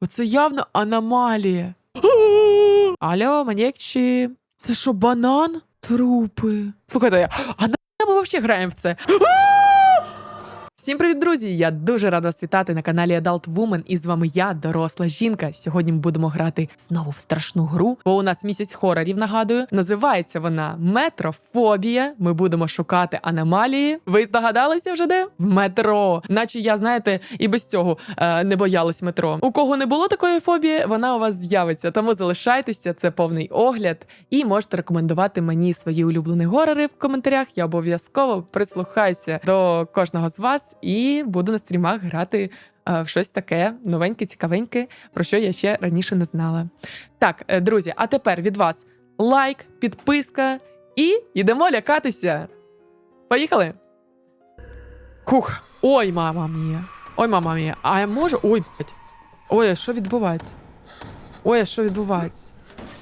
Оце явно аномалія. Алло, маньякчі. Це що, банан? Трупи. Слухайте, а на ми взагалі граємо в це? Всім привіт, друзі! Я дуже рада вас вітати на каналі Adult Woman. І з вами я, доросла жінка. Сьогодні ми будемо грати знову в страшну гру, бо у нас місяць хорорів. Нагадую, називається вона Метрофобія. Ми будемо шукати аномалії. Ви здогадалися вже де? В метро. Наче я, знаєте, і без цього е, не боялась метро. У кого не було такої фобії, вона у вас з'явиться. Тому залишайтеся, це повний огляд. І можете рекомендувати мені свої улюблені горори в коментарях. Я обов'язково прислухаюся до кожного з вас і буду на стрімах грати е, в щось таке новеньке, цікавеньке, про що я ще раніше не знала. Так, е, друзі, а тепер від вас лайк, підписка і йдемо лякатися. Поїхали! Хух, ой, мама мія. Ой, мама мія. А я можу. Ой, блядь. Ой, а що відбувається? Ой, а що відбувається?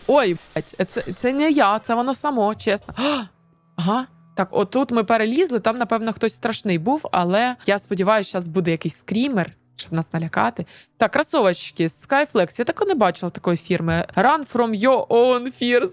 Ой, блядь, це, це не я, це воно само, чесно. Ага. Так, отут ми перелізли, там, напевно, хтось страшний був, але я сподіваюся, зараз буде якийсь скрімер, щоб нас налякати. Так, кросовочки, Skyflex. Я тако не бачила такої фірми. Run from your own fears.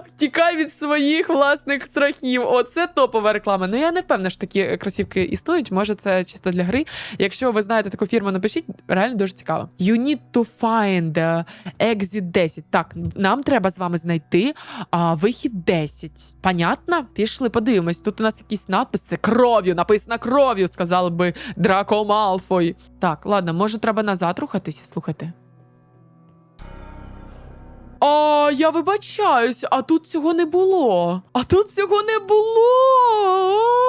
А, Тікай від своїх власних страхів. Оце топова реклама. Ну я не впевнена, що такі кросівки існують. Може, це чисто для гри. Якщо ви знаєте таку фірму, напишіть, реально дуже цікаво. You need to find uh, exit 10. Так, нам треба з вами знайти а, вихід 10. Понятно? Пішли, подивимось. Тут у нас якийсь надпис. Це кров'ю, написано кров'ю, сказали би Драко Малфой. Так, ладно, може, треба назад рухатися, слухайте. А, я вибачаюсь, а тут цього не було. А тут цього не було.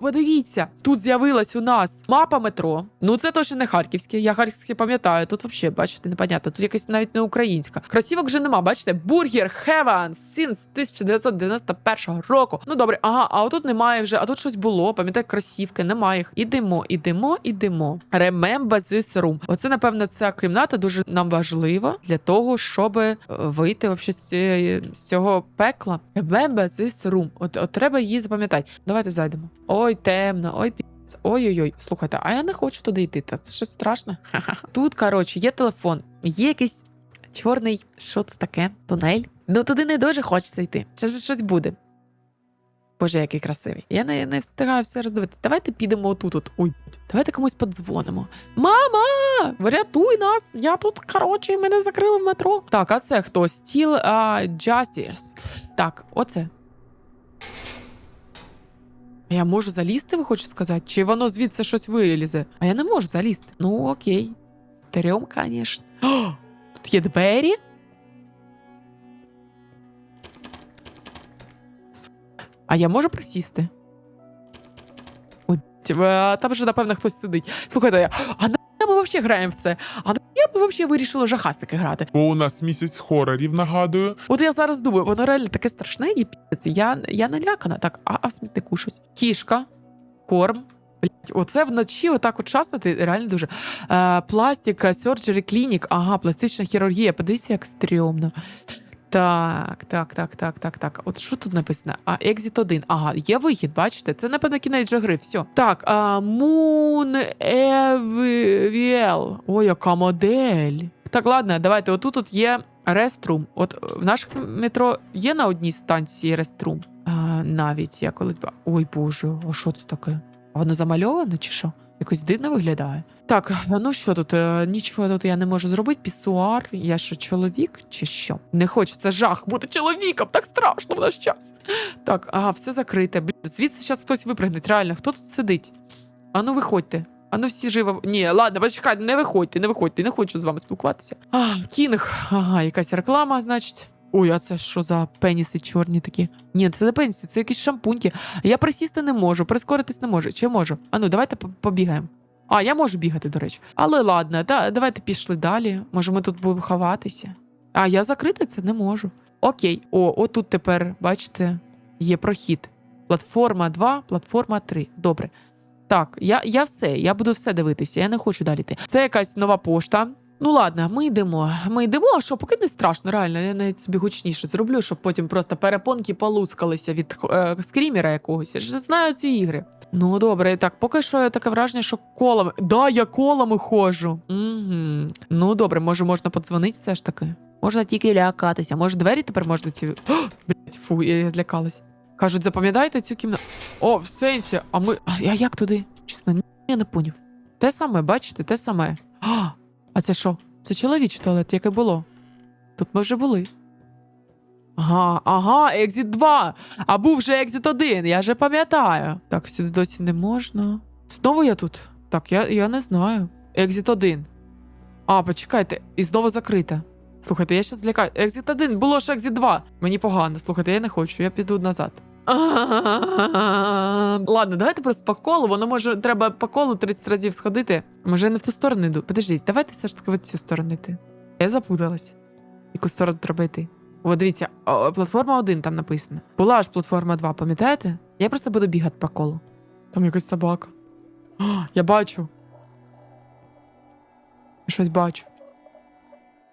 Подивіться, тут з'явилась у нас мапа метро. Ну, це точно не харківське. Я харківське пам'ятаю. Тут взагалі, бачите, непонятно. Тут якась навіть не українська. Кросівок вже нема, бачите? Бургер Heaven Since 1991 року. Ну добре, ага, а отут немає вже, а тут щось було. Пам'ятаю, кросівки, немає їх. Ідемо, ідемо, ідемо. Remember this room. Оце, напевно, ця кімната дуже нам важлива для того, щоб е, вийти вообще з цього пекла. Remember this room. От, от треба її запам'ятати. Давайте зайдемо. Ой, темно, ой, пі. Ой-ой-ой, слухайте, а я не хочу туди йти. Та це страшне. Ха-ха. Тут, коротше, є телефон, є якийсь чорний, що це таке? Тунель. Ну туди не дуже хочеться йти. Це ж щось буде. Боже, який красивий. Я не, не встигаю все роздивитися. Давайте підемо отут. От. Ой, давайте комусь подзвонимо. Мама! Врятуй нас! Я тут, коротше, мене закрили в метро. Так, а це хто? Стіл Justice. Так, оце. А Я можу залізти, ви хочете сказати? Чи воно звідси щось вилізе? А я не можу залізти. Ну, окей. Стрьом, звісно. Тут є двері. А я можу присісти? Ой, а там же, напевно, хтось сидить. Слухайте, а на ми взагалі граємо в це? А на ми взагалі вирішила жахастики грати? Бо у нас місяць хорорів, нагадую. От я зараз думаю, воно реально таке страшне і піць. Я, я налякана. Так, а, а в смітнику щось. Кішка, корм. Блять, оце вночі отак от шастати реально дуже. Е, пластика, surgery clinic, ага, пластична хірургія. Подивіться, як стрьомно. Так, так, так, так, так, так. От що тут написано? А, Exit 1. Ага, є вихід, бачите? Це, напевно, кінець гри. Все. Так, а, Moon EVL. Ой, яка модель. Так, ладно, давайте. Отут тут є Restroom. От в наших метро є на одній станції Restroom. А, навіть я колись. Ой, боже, а що це таке? Воно замальоване чи що? Якось дивно виглядає. Так, ну що тут? Е, Нічого тут я не можу зробити. Пісуар. Я що, чоловік чи що? Не хочеться жах бути чоловіком. Так страшно в наш час. Так, ага, все закрите. Блін, звідси зараз хтось випригне. Реально, хто тут сидить? А ну виходьте. А ну всі живо. Ні, ладно, почекайте, не виходьте, не виходьте, не хочу з вами спілкуватися. А, кінг. Ага, якась реклама, значить. Ой, а це що за пеніси чорні такі? Ні, це не пеніси, це якісь шампуньки. Я присісти не можу, прискоритись не можу. Чи можу? А ну, давайте побігаємо. А, я можу бігати, до речі. Але ладно, да, давайте пішли далі. Може, ми тут будемо ховатися. А, я закрити це не можу. Окей, о, отут тепер, бачите, є прохід. Платформа 2, платформа 3. Добре. Так, я, я все, я буду все дивитися, я не хочу далі йти. Це якась нова пошта. Ну ладно, ми йдемо. Ми йдемо, а що поки не страшно, реально. Я навіть собі гучніше зроблю, щоб потім просто перепонки полускалися від е, скрімера якогось. Я ж знаю ці ігри. Ну добре, так, поки що я таке враження, що колами. Да, я колами ходжу. Угу. Ну добре, може можна подзвонити все ж таки. Можна тільки лякатися. Може, двері тепер можна ці. О, блять, фу, я, я злякалась. Кажуть, запам'ятайте цю кімнату. О, в сенсі, а ми. А я як туди? Чесно, ні, я не поняв. Те саме, бачите, те саме. А, а це що? Це чоловічий туалет, яке було. Тут ми вже були. Ага, ага, екзит 2. А був вже екзит 1, я вже пам'ятаю. Так, сюди досі не можна. Знову я тут? Так, я, я не знаю. Екзит 1. А, почекайте, і знову закрита. Слухайте, я щас злякаю. Екзит 1, було ж екзит 2. Мені погано. Слухайте, я не хочу, я піду назад. Ладно, давайте просто по колу. Воно може треба по колу 30 разів сходити. Може, я не в ту сторону йду. Подождіть, давайте все ж таки в цю сторону йти. Я запуталась. Яку сторону треба йти? О, дивіться, платформа 1 там написано. Була ж платформа 2, пам'ятаєте? Я просто буду бігати по колу. Там якась собака. О, я бачу. Щось бачу.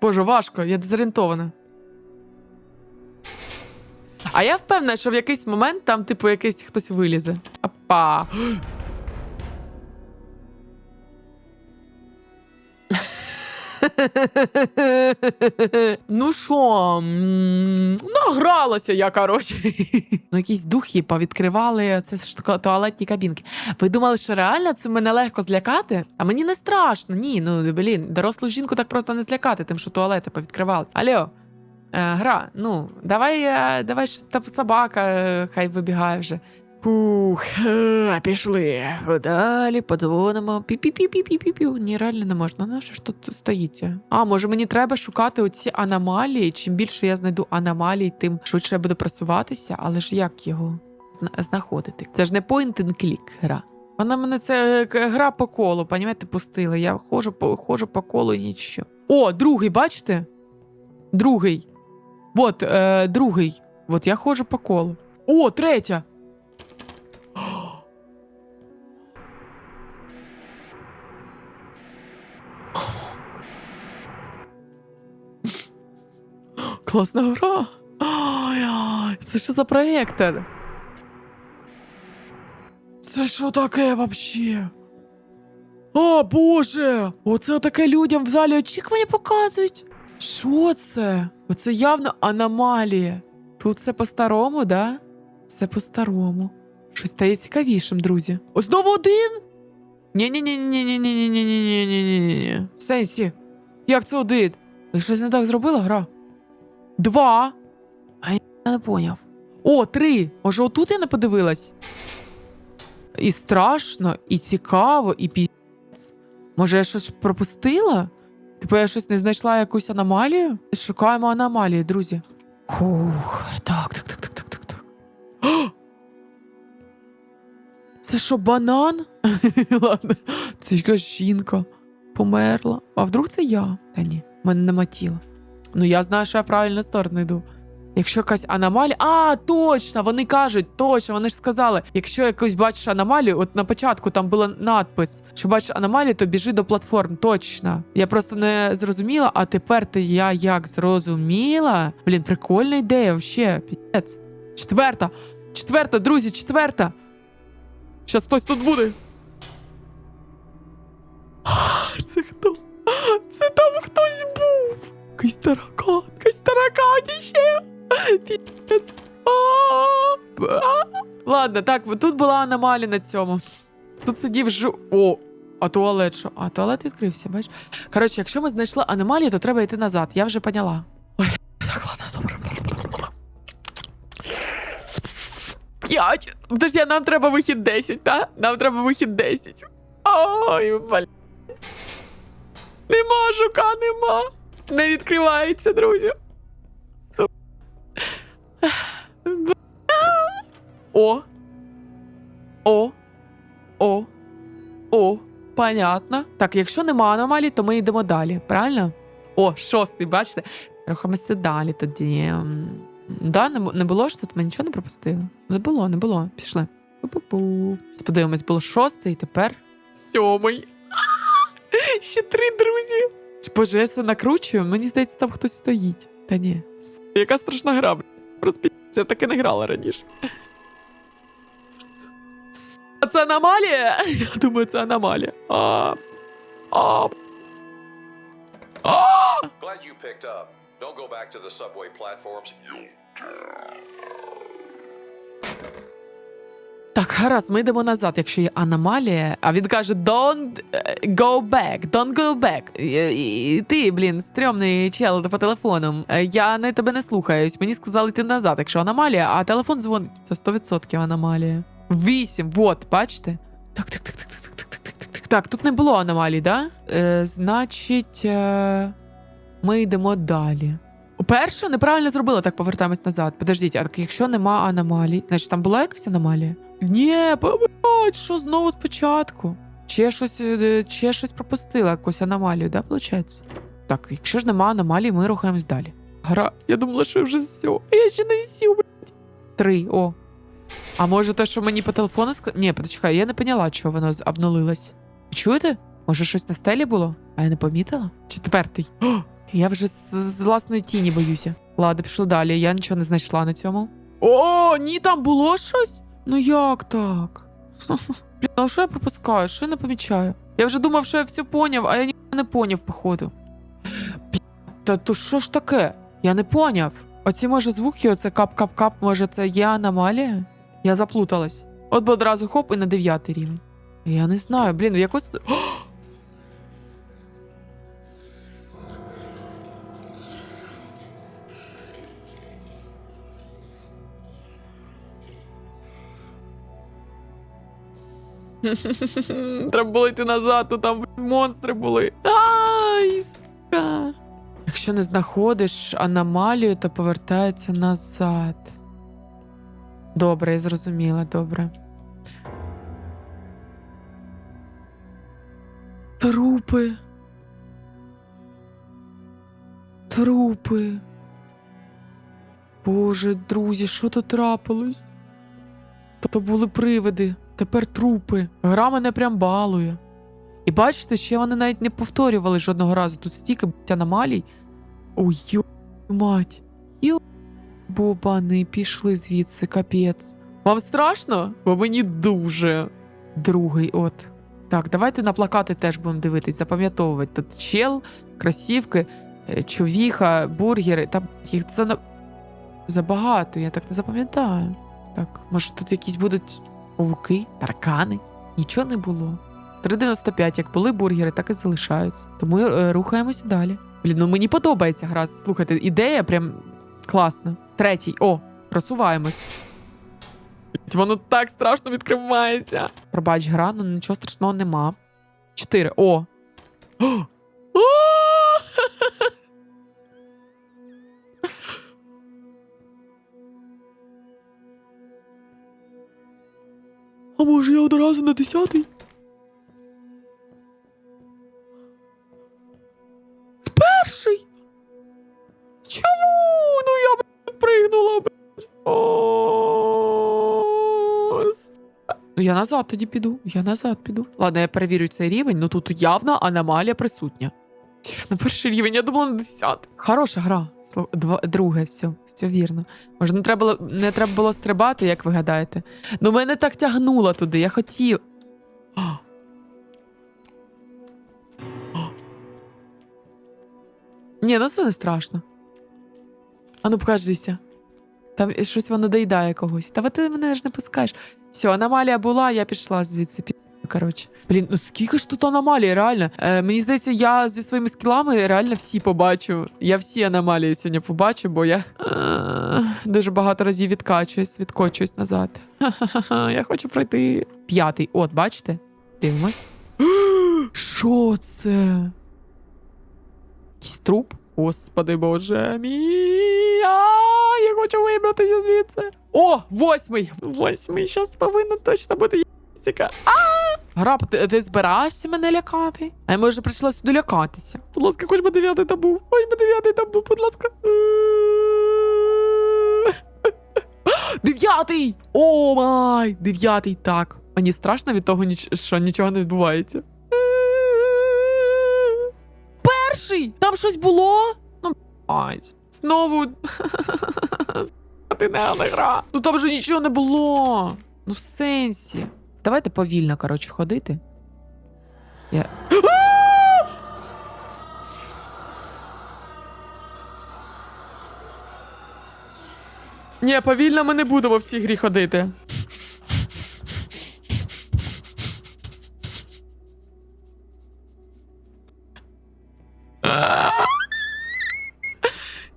Боже, важко, я дезорієнтована. А я впевнена, що в якийсь момент там, типу, якийсь хтось вилізе. Апа. ну що, награлася я, коротше. ну, якісь духи повідкривали це ж туалетні кабінки. Ви думали, що реально це мене легко злякати? А мені не страшно. Ні, ну блін, дорослу жінку так просто не злякати, тим, що туалети повідкривали. Алло. Е, гра, ну, давай, е, давай собака, е, хай вибігає вже. Фух, пішли. Далі подзвонимо. Пі-пі-пі-пі-пі-пі. Ні, реально не можна. Ну, що ж тут стоїть? А, може мені треба шукати оці аномалії. Чим більше я знайду аномалій, тим швидше я буду просуватися, але ж як його зна- знаходити? Це ж не point and click гра. Вона мене це гра по колу, понімаєте, пустила. Я ходжу по, ходжу по колу і нічого. О, другий, бачите? Другий. Вот, е, другий. От я ходжу по колу. О, третя. Класна гра. Ай, ай, це що за проєктор? Це що таке вообще? О, Боже! Оце таке людям в залі очікування показують. Що це? Оце явно аномалія. Тут все по-старому, да? Все по-старому. Щось стає цікавішим, друзі. О, знову один? Ні-ні-ні-ні-ні-ні-ні-ні-ні-ні-ні-ні. В Сенсі. Як це один? Ви щось не так зробила гра? Два. А я не поняв. О, три. Може, отут я не подивилась? І страшно, і цікаво, і піздець. Може, я щось пропустила? Типу, я щось не знайшла якусь аномалію? Шукаємо аномалії, друзі. Хух, так, так, так, так, так, так, так. Це що, банан? Ладно, це якась жінка померла. А вдруг це я? Та ні, в мене нема тіла. Ну, я знаю, що я правильну сторону йду. Якщо якась аномалія. А, точно! Вони кажуть, точно, вони ж сказали, якщо якось бачиш аномалію, от на початку там була надпис, що бачиш аномалію, то біжи до платформ. Точно. Я просто не зрозуміла, а тепер ти я як зрозуміла. Блін, прикольна ідея, вообще. Піць. Четверта. Четверта, друзі, четверта. Щас хтось тут буде. Це хто? Це там хтось був. Якийсь таракан, якийсь таракан ще. Піц. Ладно, так, тут була аномалія на цьому. Тут сидів жу. О, а туалет що? А туалет відкрився, бачиш? Коротше, якщо ми знайшли аномалію, то треба йти назад. Я вже поняла. Ой, так, ладно, добре. П'ять. Подожди, нам треба вихід 10, так? Нам треба вихід 10. Ой, блін. Нема жука, нема. Не відкривається, друзі. О. О. О. О. Понятно. Так, якщо нема аномалій, то ми йдемо далі, правильно? О, шостий, бачите? Рухаємося далі тоді. Да, не, було ж тут, ми нічого не пропустили. Не було, не було. Пішли. Пу-пу-пу. Щас Подивимось, було шостий, тепер сьомий. Ще три друзі. Боже, я все накручую, мені здається, там хтось стоїть. Та ні. Яка страшна гра. Розпіться, так і не грала раніше. Це аномалія? Я думаю, це аномалія. А, а, а! Glad you picked up. Don't go back to the subway platforms. Так, гаразд, ми йдемо назад, якщо є аномалія. А він каже: Don't е, go back, don't go back. І, ти, блін, стрьомний чел по телефону. Е, Я не тебе не слухаюсь. Мені сказали йти назад, якщо аномалія, а телефон дзвонить. Це 100% аномалія. Вісім, вот, бачите? Так, так, так, так, так, так, так, так, так, так. Так, тут не було аномалій, да? Е, значить, е, ми йдемо далі. Перше, неправильно зробила, так повертаємось назад. Подождіть, а так якщо нема аномалій, значить там була якась аномалія? Ні, блядь, що знову спочатку? Чи я щось, е, чи я щось пропустила, якусь аномалію, да, виходить? Так, якщо ж нема аномалій, ми рухаємось далі. Гра, я думала, що вже все. А я ще не всю, блядь. Три, о. А може те, що мені по телефону сказали? Ні, почекай, я не поняла, чого воно обнулилось. Чуєте? Може, щось на стелі було? А я не помітила? Четвертий. О, я вже з, з власної тіні боюся. Ладно, пішли далі. Я нічого не знайшла на цьому. О, ні, там було щось? Ну як так? Блін, а що я пропускаю? Що я не помічаю? Я вже думав, що я все поняв, а я ніхто не поняв, походу. Блін, та то що ж таке? Я не поняв. Оці, може, звуки, оце кап-кап-кап, може, це є аномалія? Я заплуталась. От би одразу хоп і на дев'ятий рівень. Я не знаю, блін, в якось. О! Треба було йти назад, то там монстри були. Ай, сука. Якщо не знаходиш аномалію, то повертається назад. Добре, я зрозуміла, добре. Трупи. Трупи. Боже, друзі, що тут трапилось? То були привиди, тепер трупи. Гра мене прям балує. І бачите, ще вони навіть не повторювали жодного разу. Тут стільки блядь, аномалій. Ой, мать. Йо, бобани, пішли звідси, капець. Вам страшно? Бо мені дуже. Другий, от. Так, давайте на плакати теж будемо дивитись, запам'ятовувати. Тут чел, красівки, е, човіха, бургери. Та блядь, їх це на... забагато, я так не запам'ятаю. Так, може тут якісь будуть павуки, таркани? Нічого не було. 3,95, як були бургери, так і залишаються. Тому е, рухаємося далі. Блін, ну мені подобається гра. Слухайте, ідея прям класна. Третій. О, просуваємось. Воно так страшно відкривається. Пробач, гра, ну нічого страшного нема. Чотири. О. О! А може я одразу на десятий? Я назад тоді піду. Я назад піду. Ладно, я перевірю цей рівень, ну тут явно аномалія присутня. На перший рівень, я думала на десятий. Хороша гра. Два, друге, все, все вірно. Може, не треба, було, не треба було стрибати, як ви гадаєте. Ну, мене так тягнуло туди, я хотів. А. А. Ні, ну це не страшно. А ну покажися. Там щось воно доїдає когось. Та ти мене ж не пускаєш. Все, аномалія була, я пішла звідси. Коротше. Блін, ну скільки ж тут аномалій, реально. Е, мені здається, я зі своїми скілами реально всі побачу. Я всі аномалії сьогодні побачу, бо я е, дуже багато разів відкачуюсь, відкочуюсь назад. Ха-ха-ха, я хочу пройти. П'ятий. От, бачите? Дивимось. Що це? Якийсь труп? Господи боже мій. Хочу вибратися звідси. О, восьмий! Восьмий, щас повинна точно бути єстіка. Граб, ти, ти збираєшся мене лякати? А я може прийшла сюди лякатися. Будь ласка, хоч би дев'ятий там був. Хоч би дев'ятий там був, будь ласка. Дев'ятий! О май! Дев'ятий, так. Мені страшно від того, що нічого не відбувається. перший? Там щось було? Ну, ай, знову. Ти не гра. Ну там же нічого не було. Ну, в сенсі. Давайте повільно, коротше, ходити. Я... Ні, повільно ми не будемо в цій грі ходити.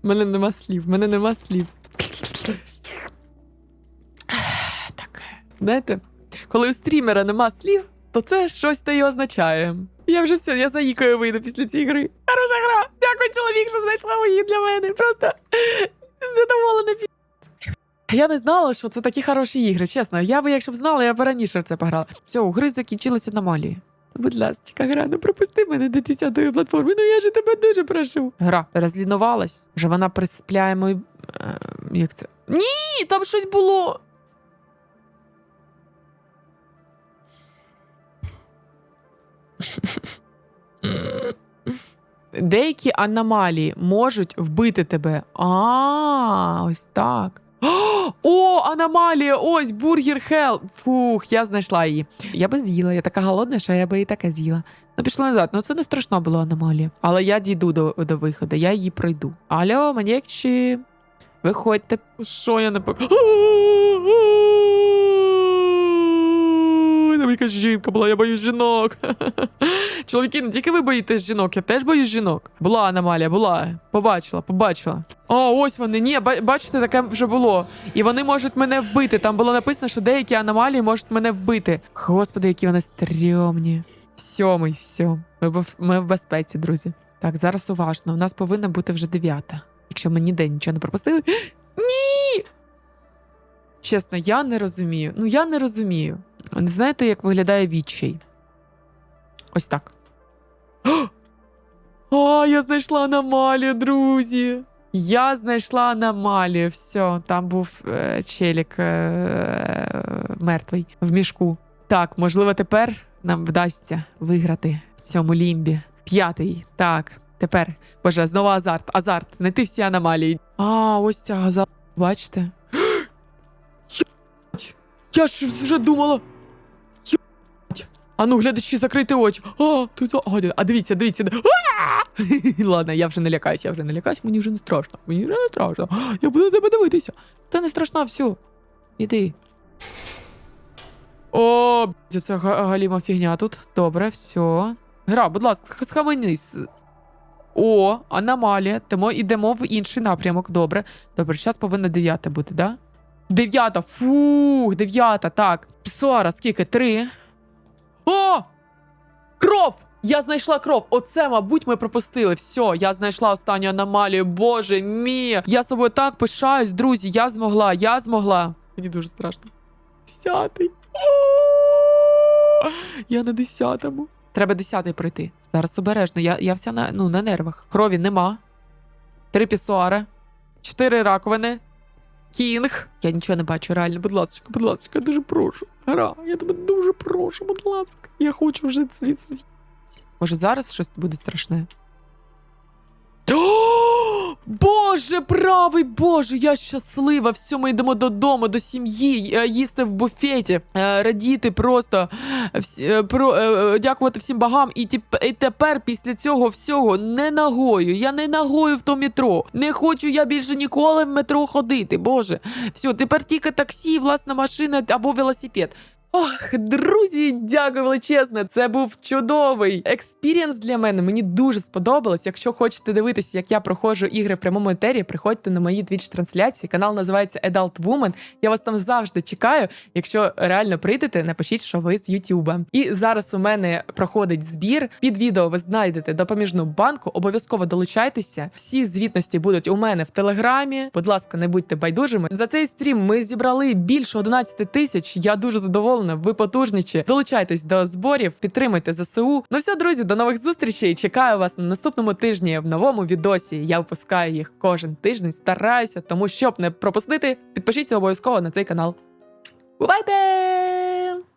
У мене нема слів, в мене нема слів. Так, знаєте, коли у стрімера нема слів, то це щось та й означає. Я вже все, я заїкою вийду після цієї гри. Хороша гра. Дякую, чоловік, що знайшла її для мене. Просто задоволена пі. Я не знала, що це такі хороші ігри, чесно. Я би, якщо б знала, я б раніше в це пограла. Все, у гри закінчилися аномалії. Будь ласка, гра, не пропусти мене до 10-ї платформи. Ну я ж тебе дуже прошу. Гра розлінувалась. Вже вона приспляє мою. Е, як це? Ні, там щось було. Деякі аномалії можуть вбити тебе. А, ось так. О, аномалія! Ось бургер Хел. Фух, я знайшла її. Я би з'їла, я така голодна, що я би і таке з'їла. Ну, пішла назад. Ну це не страшно було аномалія. Але я дійду до, до виходу, я її пройду. Алло, маньякчі. Виходьте. Що я не пок... Якась жінка була, я боюсь жінок. Чоловіки, не тільки ви боїтесь жінок, я теж боюсь жінок. Була аномалія, була. Побачила, побачила. О, ось вони. Ні, бачите, таке вже було. І вони можуть мене вбити. Там було написано, що деякі аномалії можуть мене вбити. Господи, які вони стрьомні. Сьомий, все. Ми, ми в безпеці, друзі. Так, зараз уважно. У нас повинна бути вже дев'ята. Якщо ми ніде нічого не пропустили. Ні! Чесно, я не розумію. Ну, я не розумію. Не знаєте, як виглядає відчай? Ось так. О, я знайшла аномалію, друзі. Я знайшла аномалію. Все, там був е, челік е, мертвий в мішку. Так, можливо, тепер нам вдасться виграти в цьому лімбі. П'ятий. Так, тепер. Боже, знову азарт. Азарт. Знайти всі аномалії. А, ось ця газа. Бачите? Я ж вже думала. Єбать! А ну, глядачі, закрийте очі. А, тут. А, а дивіться, дивіться. Ладно, я вже не лякаюсь, я вже не лякаюсь, мені вже не страшно. Мені вже не страшно. Я буду тебе дивитися. Це не страшно, все. Іди. О, б***ь, це га- галіма фігня тут. Добре, все. Гра, будь ласка, схаменись. О, аномалія. Тому йдемо в інший напрямок. Добре. Добре, зараз повинна дев'ята бути, да? Дев'ята. Фух, дев'ята, так. Сора, скільки? Три. О! Кров! Я знайшла кров. Оце, мабуть, ми пропустили. Все, я знайшла останню аномалію. Боже мій. Я собою так пишаюсь, друзі. Я змогла, я змогла. Мені дуже страшно. Десятий. Я на десятому. Треба десятий пройти. Зараз обережно. Я, я вся на, ну, на нервах. Крові нема. Три пісуари. Чотири раковини. Кінг. Я нічого не бачу, реально. Будь ласка, будь ласка, я дуже прошу. Гра, я тебе дуже прошу, будь ласка. Я хочу вже звідси. Може, зараз щось буде страшне. Боже, правий Боже, я щаслива. Все, ми йдемо додому, до сім'ї, е, їсти в буфеті, е, радіти просто, е, про, дякувати всім богам. І, і тепер після цього всього не ногою. Я не ногою в то метро. Не хочу я більше ніколи в метро ходити. Боже, все, тепер тільки таксі, власна машина або велосипед. Ох, друзі, дякую величезне. Це був чудовий експірієнс для мене. Мені дуже сподобалось. Якщо хочете дивитися, як я проходжу ігри в прямому етері, приходьте на мої твіч трансляції. Канал називається Adult Woman. Я вас там завжди чекаю. Якщо реально прийдете, напишіть, що ви з Ютуба. І зараз у мене проходить збір. Під відео ви знайдете допоміжну банку. Обов'язково долучайтеся. Всі звітності будуть у мене в телеграмі. Будь ласка, не будьте байдужими. За цей стрім ми зібрали більше 11 тисяч. Я дуже задоволена. Ви потужничі. Долучайтесь до зборів, підтримуйте ЗСУ. Ну все, друзі, до нових зустрічей. Чекаю вас на наступному тижні в новому відосі. Я випускаю їх кожен тиждень. Стараюся, тому щоб не пропустити, підпишіться обов'язково на цей канал. Бувайте!